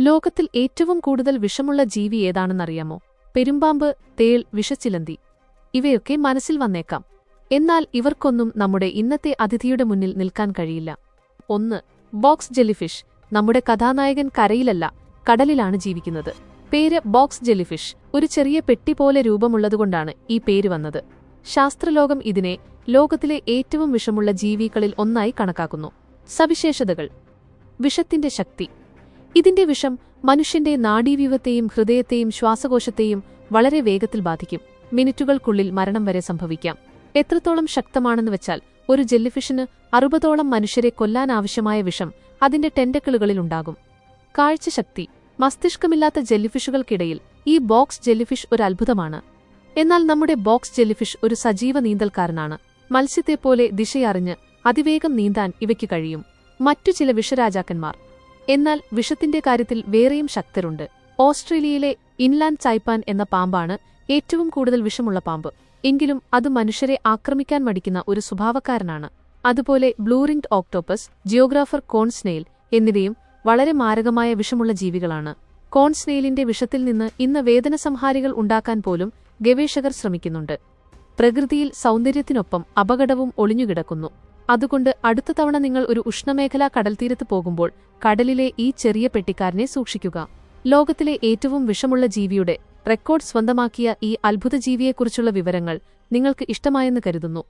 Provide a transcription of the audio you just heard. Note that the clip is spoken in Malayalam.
ലോകത്തിൽ ഏറ്റവും കൂടുതൽ വിഷമുള്ള ജീവി ഏതാണെന്നറിയാമോ? പെരുമ്പാമ്പ് തേൾ വിഷച്ചിലന്തി. ഇവയൊക്കെ മനസ്സിൽ വന്നേക്കാം. എന്നാൽ ഇവർക്കൊന്നും നമ്മുടെ ഇന്നത്തെ അതിഥിയുടെ മുന്നിൽ നിൽക്കാൻ കഴിയില്ല. ഒന്ന് ബോക്സ് ജെല്ലിഫിഷ്. നമ്മുടെ കഥാനായകൻ കരയിലല്ല കടലിലാണ് ജീവിക്കുന്നത്. പേര് ബോക്സ് ജെല്ലിഫിഷ്. ഒരു ചെറിയ പെട്ടി പോലെ രൂപമുള്ളതുകൊണ്ടാണ് ഈ പേര് വന്നത്. ശാസ്ത്രലോകം ഇതിനെ ലോകത്തിലെ ഏറ്റവും വിഷമുള്ള ജീവികളിൽ ഒന്നായി കണക്കാക്കുന്നു. സവിശേഷതകൾ. വിഷത്തിന്റെ ശക്തി. ഇതിന്റെ വിഷം മനുഷ്യന്റെ നാഡീവ്യൂഹത്തെയും ഹൃദയത്തെയും ശ്വാസകോശത്തെയും വളരെ വേഗത്തിൽ ബാധിക്കും. മിനിറ്റുകൾക്കുള്ളിൽ മരണം വരെ സംഭവിക്കാം. എത്രത്തോളം ശക്തമാണെന്ന് വെച്ചാൽ ഒരു ജെല്ലിഫിഷിന് അറുപതോളം മനുഷ്യരെ കൊല്ലാനാവശ്യമായ വിഷം അതിന്റെ ടെൻഡക്കിളുകളിൽ ഉണ്ടാകും. കാഴ്ചശക്തി മസ്തിഷ്കമില്ലാത്ത ജെല്ലിഫിഷുകൾക്കിടയിൽ ഈ ബോക്സ് ജെല്ലിഫിഷ് ഒരു അത്ഭുതമാണ്. എന്നാൽ നമ്മുടെ ബോക്സ് ജെല്ലിഫിഷ് ഒരു സജീവ നീന്തൽക്കാരനാണ്. മത്സ്യത്തെപ്പോലെ ദിശയറിഞ്ഞ് അതിവേഗം നീന്താൻ ഇവയ്ക്ക് കഴിയും. മറ്റു ചില വിഷരാജാക്കന്മാർ എന്നാൽ വിഷത്തിന്റെ കാര്യത്തിൽ വേറെയും ശക്തരുണ്ട്. ഓസ്ട്രേലിയയിലെ ഇൻലാൻഡ് ചൈപ്പാൻ എന്ന പാമ്പാണ് ഏറ്റവും കൂടുതൽ വിഷമുള്ള പാമ്പ്. എങ്കിലും അത് മനുഷ്യരെ ആക്രമിക്കാൻ മടിക്കുന്ന ഒരു സ്വഭാവക്കാരനാണ്. അതുപോലെ ബ്ലൂറിംഗ് ഓക്ടോപ്പസ് ജിയോഗ്രാഫർ കോൺസ്നെയിൽ എന്നിവയും വളരെ മാരകമായ വിഷമുള്ള ജീവികളാണ്. കോൺസ്നെയിലിന്റെ വിഷത്തിൽ നിന്ന് ഇന്ന് വേദനസംഹാരികൾ ഉണ്ടാക്കാൻ പോലും ഗവേഷകർ ശ്രമിക്കുന്നുണ്ട്. പ്രകൃതിയിൽ സൗന്ദര്യത്തിനൊപ്പം അപകടവും ഒളിഞ്ഞുകിടക്കുന്നു. അതുകൊണ്ട് അടുത്ത തവണ നിങ്ങൾ ഒരു ഉഷ്ണമേഖലാ കടൽത്തീരത്ത് പോകുമ്പോൾ കടലിലെ ഈ ചെറിയ പെട്ടിക്കാരനെ സൂക്ഷിക്കുക. ലോകത്തിലെ ഏറ്റവും വിഷമുള്ള ജീവിയുടെ റെക്കോർഡ് സ്വന്തമാക്കിയ ഈ അത്ഭുത ജീവിയെക്കുറിച്ചുള്ള വിവരങ്ങൾ നിങ്ങൾക്ക് ഇഷ്ടമായെന്ന് കരുതുന്നു.